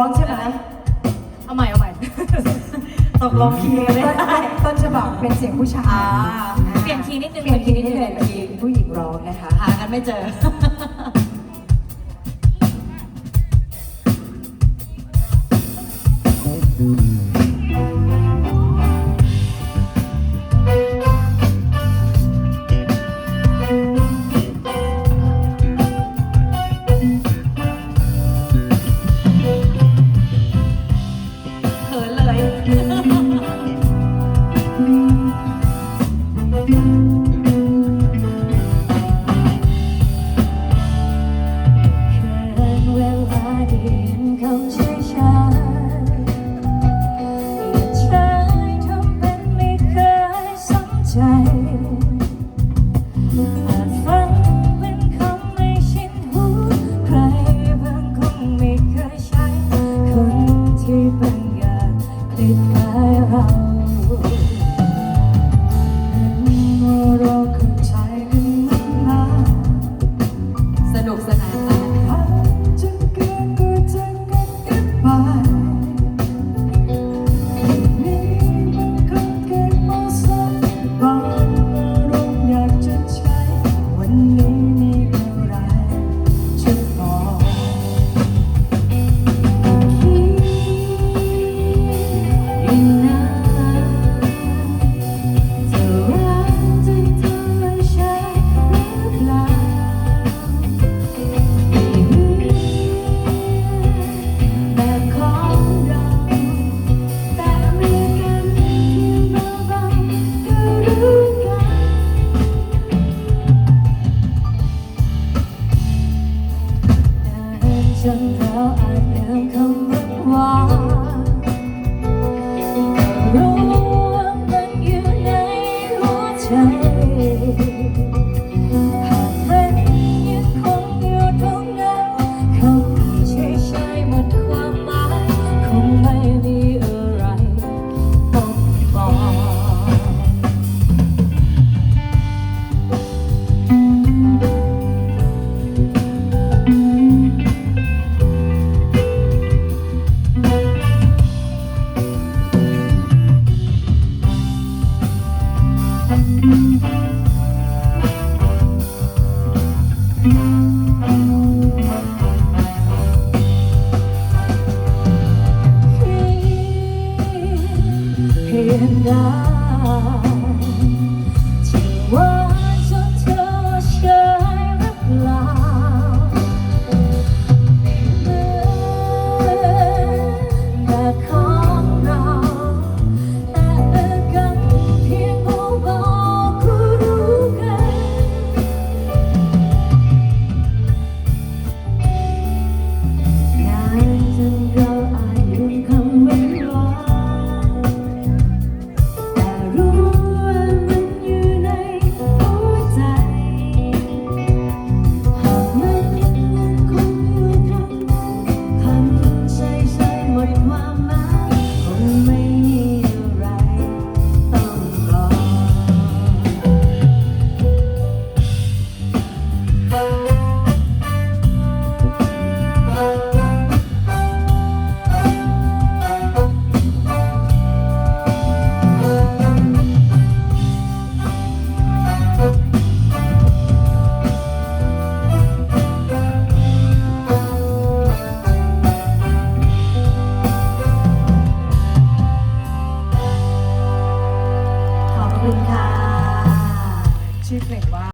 อนนะเอาใหม่เอาใหม่ ตกลงคีย์กันไม่ต้นได้ต้นฉบับเป็นเสียงผู้ชายอ่าเปลี่ยนคีย์นิดนึงเปลี่ยนคีย์นิดนึงเป็นคีย์ผู้หญิงร้องนะคะหากันไม่เจอ 哈哈哈哈哈 ดินจนเราอาจลืมคำว่าหวานรู้ว่ามันอยู่ในหัวใจหากเป็นยังคงอยู่ตรงนั้นคำเฉยๆหมดความหมายคงไม่มี เพียงได้